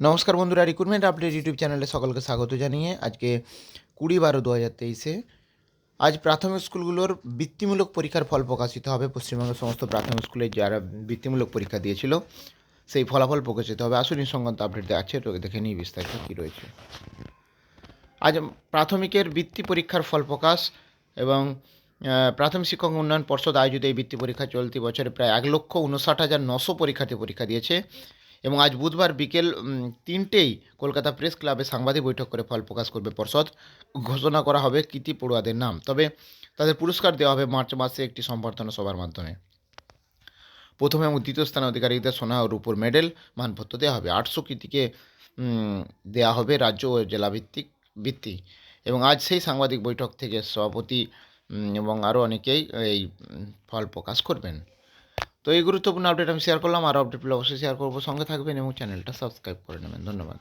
নমস্কার বন্ধুরা recruitment update YouTube চ্যানেলে সকলকে স্বাগত জানিয়ে আজকে কুড়ি বারো দু হাজার তেইশে আজ প্রাথমিক স্কুলগুলোর বৃত্তিমূলক পরীক্ষার ফল প্রকাশিত হবে। পশ্চিমবঙ্গের সমস্ত প্রাথমিক স্কুলে যারা বৃত্তিমূলক পরীক্ষা দিয়েছিল, সেই ফলাফল প্রকাশিত হবে। আসুন সংক্রান্ত আপডেট দেওয়া আছে দেখে নিই বিস্তারিত কী রয়েছে। আজ প্রাথমিকের বৃত্তি পরীক্ষার ফল প্রকাশ এবং প্রাথমিক শিক্ষক উন্নয়ন পর্ষদ আয়োজিত এই বৃত্তি পরীক্ষা চলতি বছরে প্রায় এক লক্ষ উনষাট হাজার নশো পরীক্ষার্থী পরীক্ষা দিয়েছে। এবং আজ বুধবার বিকেল তিনটেই কলকাতা প্রেস ক্লাবে সাংবাদিক বৈঠক করে ফল প্রকাশ করবে পর্ষদ। ঘোষণা করা হবে কৃতি পড়ুয়াদের নাম। তবে তাদের পুরস্কার দেওয়া হবে মার্চ মাসে একটি সম্বর্ধনা সভার মাধ্যমে। প্রথম এবং দ্বিতীয় স্থানে অধিকারীদের সোনা ও রূপোর মেডেল মানপত্র দেওয়া হবে। আটশো কৃতিকে দেওয়া হবে রাজ্য ও জেলাভিত্তিক বৃত্তি এবং আজ সেই সাংবাদিক বৈঠক থেকে সভাপতি এবং আরও অনেকেই এই ফল প্রকাশ করবেন। তো এই গুরুত্বপূর্ণ আপডেট আমি শেয়ার করলাম আরও আপডেটগুলো অবশ্যই শেয়ার করব। সঙ্গে থাকবেন এবং চ্যানেলটা সাবস্ক্রাইব করে নেবেন। ধন্যবাদ।